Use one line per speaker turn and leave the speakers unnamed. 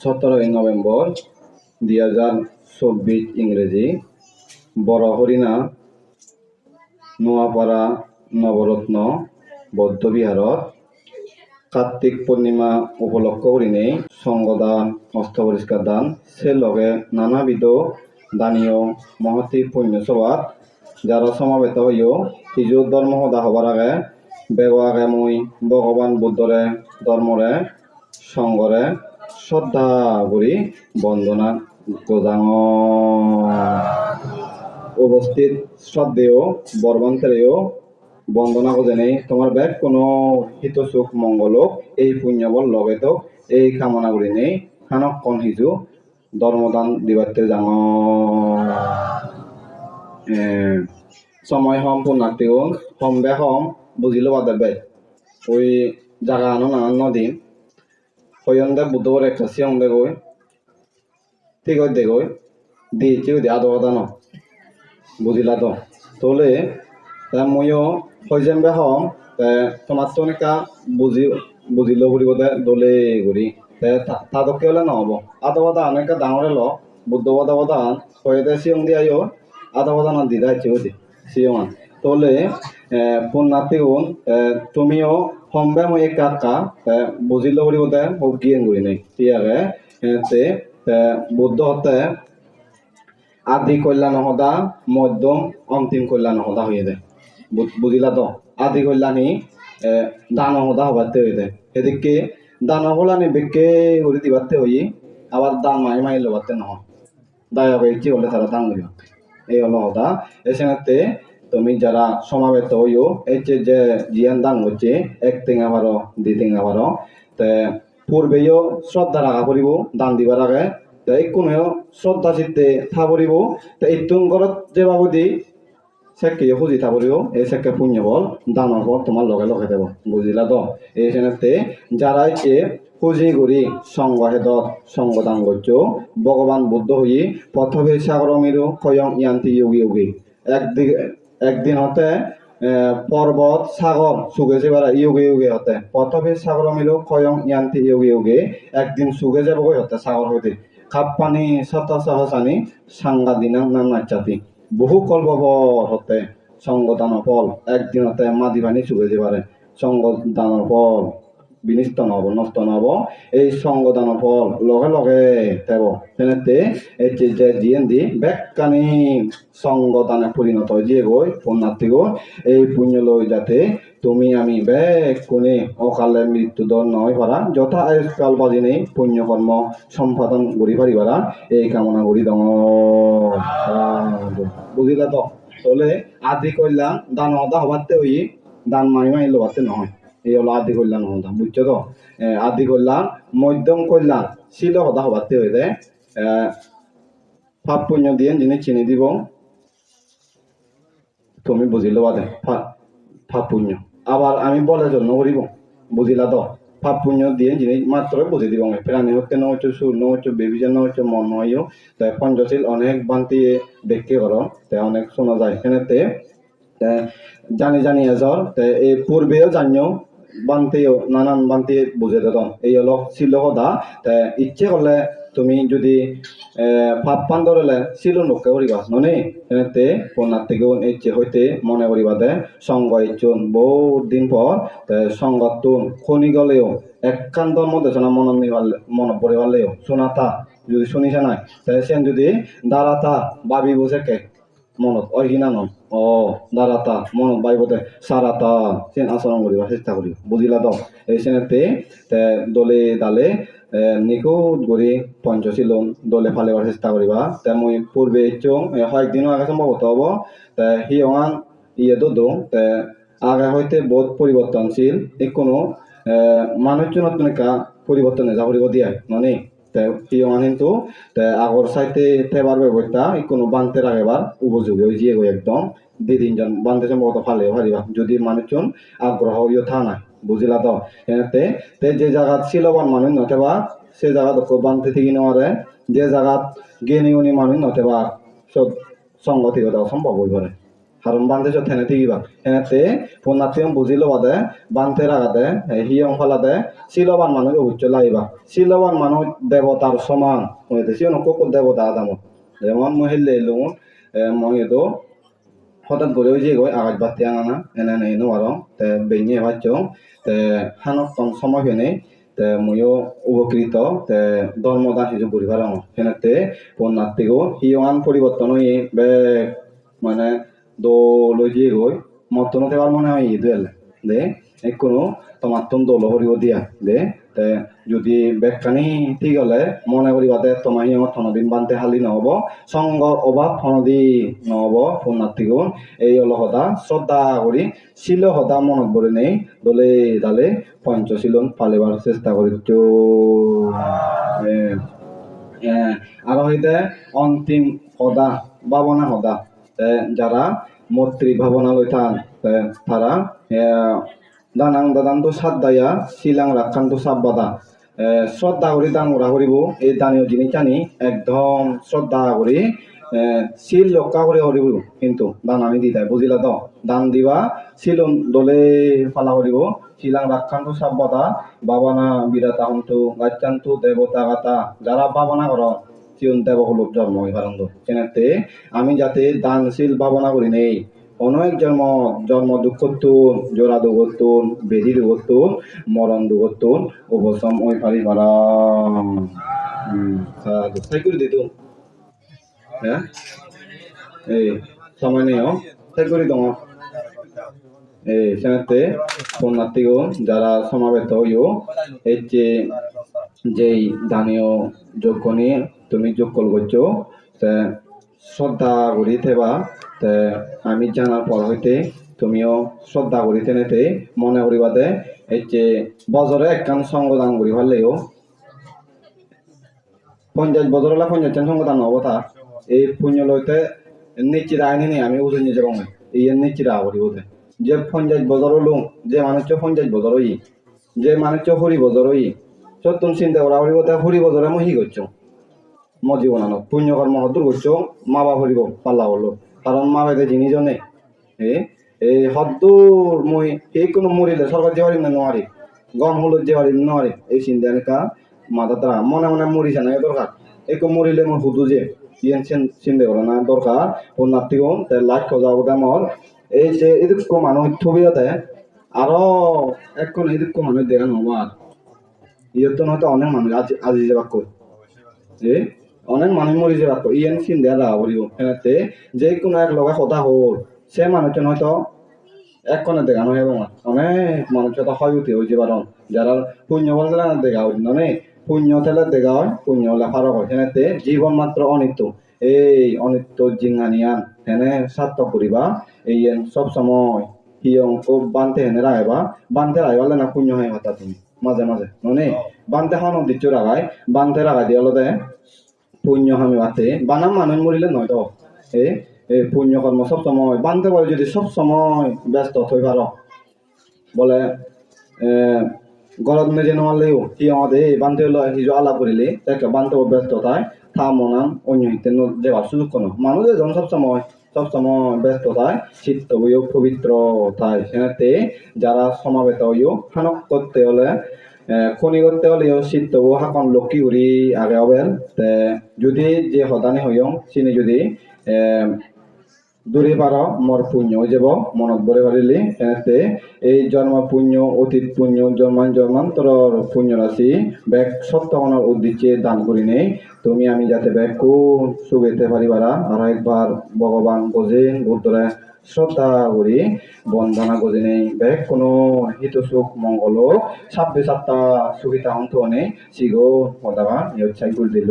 সতেরোই নভেম্বর দুই হাজার চব্বিশ ইংরেজি। বড় হরিণা নোয়াপাড়া, নবরত্ন বৌদ্ধবিহারত কার্তিক পূর্ণিমা উপলক্ষ করিনে। সংগদান অস্ত পরিষ্কার দান, সে লগে নানাবিধ দানীয় মহতি পুণ্য সভাত যারা সমাবেত হইও। কিছু ধর্ম সদা হবার আগে বেগ আগে মুই ভগবান বুদ্ধরে, ধর্মরে সংগরে শ্রদ্ধা করি, বন্দনা গোজাঙ উপস্থিত শ্রদ্ধেয় বর্বান্তরেও বন্দনা করজেনে তোমার ব্যাগ কোনো হিত সুখ মঙ্গলক, এই পুণ্যবল লগে তো এই কামনা করি নেই খানক কন হিজু, ধর্মদান দিবাতে যাঙ সময় হম পুনাতিও হম বে হম বুঝিলো বাদে বে, ওই জাগা আনো না নদীন হইন্দে বুদ্ধবার একটা সিয়ং দে গই ঠিক আছে দে গই দি চিউ দি আদো কথা ন বুঝিলা তো তোলে ময়ো হইজেন বে হম তোমার তো অনেকা বুঝি বুঝিলো বুলিব দে দলে ঘুরি তাদকে হলে নহব আদো কথা অনেকা ডাঙরে ল বুদ্ধ কথা কথা হয়েতে সিয়ং দি আইও আদো কথা না দিদা চিউ দি সিয়ং তোলে গুণ তুমিও সম্বে মই এক কাকা বুজিলো বুলিব দে মোক গিয়েন ঘুরি নাই। ইয়াকে তে বুদ্ধ হতে আদি কল্যাণ সদা, মধ্যম, অন্তিম কল্যাণ সদা হয়ে যায়। বুঝিলা তো? আদি কল্যাণী দান সদা হবাতে হয়ে যায়। এদিকে দান হলানি বেকে করে দিবাতে হই আবার দান মাই মাই লবাতে নহয়। দায় কি হলে তারা দান করিবা এই হলো সদা। এসেনাতে তুমি যারা সমাবেত হইও, এই যে যে জিয়ান দান হচ্ছে, এক টেঙা বারো দুই টেঙা বারো তে পূর্বেও শ্রদ্ধা রাখা পড়িব দান দিবার আগে। তে কোনো শ্রদ্ধা চিত্তে থা পড়িব তে ইতুন ঘরত যে বাবু দি সেকে খুঁজি থা পড়িব এই সেকে পুণ্য বল দানৰ ফল তোমার লগে লগে দেব, বুঝিলা তো? এই সেনেতে যারা যে পুঁজি করি সংগ হেদত সংগ দান করছ, ভগবান বুদ্ধ হই পথবে সাগর মেরু খয়ং ইয়ান্তি যোগী যোগী। একদিকে একদিন হতে পর্বত, সাগর সুগে যাবার ইয়োগে ইয়োগে হতে। প্রথমে সাগর মিলো খয়ং ইয়ান্তি ইয়োগে ইয়োগে একদিন সুগে যাব হতে, সাগর হইতে। খাপ পানি, শত সহসানি সাংগা, দিনা, নাম নাচাতি বহু কল্পবর হতে, সঙ্গ দানৰ ফল। একদিন হতে, মাদি পানি সুগে যাবারে সঙ্গ দানৰ ফল। বিনিষ্ট নহব, নষ্ট নহব। এই সঙ্গ দানৰ ফল লগে লগে দেব তেনেতে এই যে জিয়েন দি বেকানি সঙ্গ দানে পরিণত হয় যে গই পুণ্যার্থী গো। এই পুণ্য লই যাতে তুমি আমি বেক কোনে অকালে মৃত্যু দর নয় পারা যথা আয়ুষ্কাল বাজি নেই পুণ্য কর্ম সম্পাদন করি পারি পারা এই কামনা করি দম বুঝিলা তো? তলে আদি কল্যাণ দান অদা হবাতে হই দান মাই মাই লবাতে নহয়। এই হলো আদি কল্যাণ হদা বুঝছ তো? আদি কল্যাণ, মধ্যম কল্যাণ শিল হদা হবাতে হয়ে যায়। পাপ পুণ্য দিয়ে যিনি চিনি দিব, তুমি বুঝিলো বাদে পাপ পুণ্য। আবার আমি বলে জন্য করিব, বুঝিলা তো? পাপ পুণ্য দিয়ে যিনি মাত্র বুঝি দিব প্রাণী হচ্ছে ন হচ্ছে সুর ন হচ্ছে বেবিজন হচ্ছে মন নয়ও তাই পঞ্চশীল অনেক বান্তি ব্যক্তি কর তাই অনেক শোনা যায়। সেনেতে জানি জানি এজর, তে এই পূর্বেও জানিও বান্তিও, নানান বান্তি বুঝে দিত এই হলো ছিল সদা তে ইচ্ছে করলে তুমি যদি পাপ পান ধরলে ছিল নোকে করিবা, ননে? এনেতে পনার থেকে ইচ্ছে হইতে মনে করিবা দে, সঙ্গ ইচ্ছুন। বহুত দিন পর, তে সঙ্গতুন খনি গলেও একান্তর মধ্যে শোনা মন নিবালে মন পড়ে পারলেও শোনাতা যদি শুনিছে নাই, তে সেন যদি দাঁড়াতা ভাবি বুঝে কে মনত অহিনা নন অ দাঁড়াতা মনত বাইবতে, সারাতা, সেন আচরণ করিবা চেষ্টা করিবা বুঝিলা তো? এই সেনেতে দলে দালে নিখুঁত করে পঞ্চশীলন দলে ফালিবার চেষ্টা করিবা তে, মই পূর্বে ইচ্ছুং কয়েকদিনও আগে সম্ভবত হব। তে, সি অঙান ইয়ে দো তে আগে হইতে বহুত পরিবর্তনশীল এ কোনো মানুষজনত পরিবর্তনে যা করিব দিয়ে ননি তে তে আগর সাইতে থেবার ব্যবস্থা কোনো বানতে রাখেবার উপযোগী হয়ে গিয়ে গই একদম। দুই তিনজন বানতে সম্ভবত ফালে পারিবা যদি মানুষজন আগ্রহ ইয়ে থা নাই বুঝিলা তো? এতে তে যে জায়গাত শিলবান মানুষ নথেবা সে জায়গাত বানতে থেকে নেওয়ারে যে জায়গাত জ্ঞানী উনি মানুষ নথেবা সব সংগঠিত দেওয়া সম্ভব হয়ে পারে হারণ বান্ধে চো থেনে তিগিবা হেনেতে পুনাতিয়ং বুঝিল বাদে বান্ধে রাগাদে হিয়ং ফালাদে শিলবান মানুষ উচ্চ লাইবা শিলবান মানুষ দেবতার সমান হইতে সিও নকো দেবতা আদামত যেমন মহিলা লুন মহিতো হঠাৎ করে ওই যে গই আগাজ বাতি আঙানা এনে নেই নো আরং তে বেñe বাচ্চং তে হানক তং সময় ফেনে তে ময়ো উপকৃত তে ধর্মদান হিজু পরিবার আঙ ফেনেতে পন্নাত্তিগো হিয়ঙান পরিবর্তন হই বে মানে দো লই যে গই মতন তেবার মনে হয় ইদুয়েল দে একোনো তোমার তুম দোলো হরিব দিয়া। দে, তে যদি বেকানি ঠিক হলে মনে করিবা দে তোমার হিয়ঙ থনদিন বানতে হালি নহব, সঙ্গ অভাব ফনদি নহব পুনাত্তিগুণ এই হলো সদা শ্রদ্ধা করি শিল সদা মনত বলে নেই, দলে দালে পঞ্চশীলন পালিবার চেষ্টা করি। আর হইতে অন্তিম সদা ভাবনা সদা যারা মৈত্রী ভাবনা লই থান তারা দানাং দাদান্ত সাত দায়া শিলাং রাখান্ত সাপ বাদা এ, শ্রদ্ধা করি দান করা করিব এই দানীয় জিনিস জানি একদম শ্রদ্ধা করি শিল রক্ষা করে করিব কিন্তু দান আমি দিতাই বুঝিলা তো? দান দিবা শিল দলে ফালা করিব শিলাং রাখান্ত সাপ বাদা বাবানা বিরাতা হন্তু গাচ্চান্তু দেবতা গাতা যারা ভাবনা কর চিউন দেবকুলক জন্ম হইবারন্দ চেনাতে। আমি যাতে দানশীল ভাবনা করি নেই। অনেক জন্ম জন্ম দুঃখতুন জোড়া দুগতুন বেদি দুগতুন মরণ দুগতুন উপশম ওই পারি পারাম সাই করে দিত হ্যাঁ? এই, সময় নেই সাই করে দম এই সেনাতে পুণ্যার্থীগণ যারা সমাবেত হইও এই যে যেই দানীয় যোগ্য নিয়ে তুমি যোগ করছ, তে শ্রদ্ধা করি থেবা, তে আমি জানার পর হইতে তুমিও শ্রদ্ধা করি তেনেতে মনে করিবাতে এই যে বজরে একখান সঙ্গদান করি পারলেও পঞ্চাশ হলে পঞ্চাশ জন সঙ্গদান হব তা, এই পুণ্য লইতে নিশ্চিত আইনি নেই, আমি উজুন নিজে কমে এই নিশ্চিত করি ওতে যে পঞ্চাশ বছর হলো, যে মানুষ পঞ্চাশ হই, যে মানুষ হরি বছর হই, সত্যম চিন্তা করা হরিব তা হরি বছরে মই হি করছ। মই জীবনানো পুণ্য কর্ম হদুর করছ, মা বাপ হরিব পাল্লা হলো। কারণ মা জিনিস নেই এ এই হদ্দুর মই, এই কোনো মরিলে সরকার যে পারিম না নোৱাৰি গম হলো যে পারিম নোৱাৰি এই চিন্তা এনেকা মাথা তারা মনে মনে মরিছে না দরকার। একো মরিলে মই সুধু যে চিন্তা করা না, দরকার। ও নাতিগণ তাই লাখ খোঁজা বোধ আমার। এই যে এদিক মানুষ ছবিতে আরও এখন এদিক মানুষ দেখা নবার ইয়ে তো নয়তো অনেক মানুষ, আজি আজি যে বাক্য। যে অনেক মানুষ মরি যে বাক্য ইয়েন চিন্তা রা বলিব এনাতে যে কোনো এক লগা কথা হল। সে মানুষজন হয়তো এক কোণে দেখানো এবং অনেক মানুষ তো হয় উঠে হয়েছে বারণ যারা পুণ্য বলতে না দেখা হয় মানে পুণ্য থেলে দেখা হয় পুণ্য হলে ফারক হয়। সেনাতে জীবন মাত্র অনিত্য। এই অনিত্য জিঙ্গানিয়ান হেনে সার্থক করিবা এই সব সময় হিয়ং খুব বানতে হেনে রাখবা বানতে রাখবা না পুণ্য হয় হতা তুমি মাঝে মাঝে মানে বানতে হন দিচ্ছ রাখাই বানতে রাখাই দিয়ে হলো পুণ্য হামি বাতে বানাম মানুষ মরিলে নয় তো এ, পুণ্য কর্ম সব সময়। বানতে পারে যদি সব সময় ব্যস্ত হই পারো বলে গরদ মেজে নহলেও সি আমাদের বানতে হলো হিজো আলাপ করিলে তাকে বানতে ব্যস্ত তাই। থা মনাম অন্য হিতে দেওয়ার সুযোগ কোনো। মানুষ এজন সব সময় সব সময় ব্যস্ত তাই, চিত্ত বইও পবিত্র তাই। সেনাতে যারা সমাবেত হইও হানক করতে হলে খনি করতে হলেও চিত্ত হাকন লক্ষ্মী উড়ি আগে তে, যদি যে হদানি হইও চিনি যদি দূরে পার মর পুণ্য হয়ে যাব মনত বলে পারিলি এনেতে এই জন্ম পুণ্য অতীত পুণ্য জন্মান জন্মান্তর পুণ্য রাশি ব্যাগ সপ্তাহনের উদ্দেশ্যে দান করি নেই তুমি আমি যাতে ব্যাগ কোন সুগেতে পারিবারা আর একবার ভগবান বোঝেন বুদ্ধরা শ্রদ্ধা করি বন্দনা করি নেই ব্যাগ কোনো হিত সুখ মঙ্গল সাব্বে সাতটা সুবিধা অন্ত নেই শিগো মদাবা ইচ্ছাই করে দিল।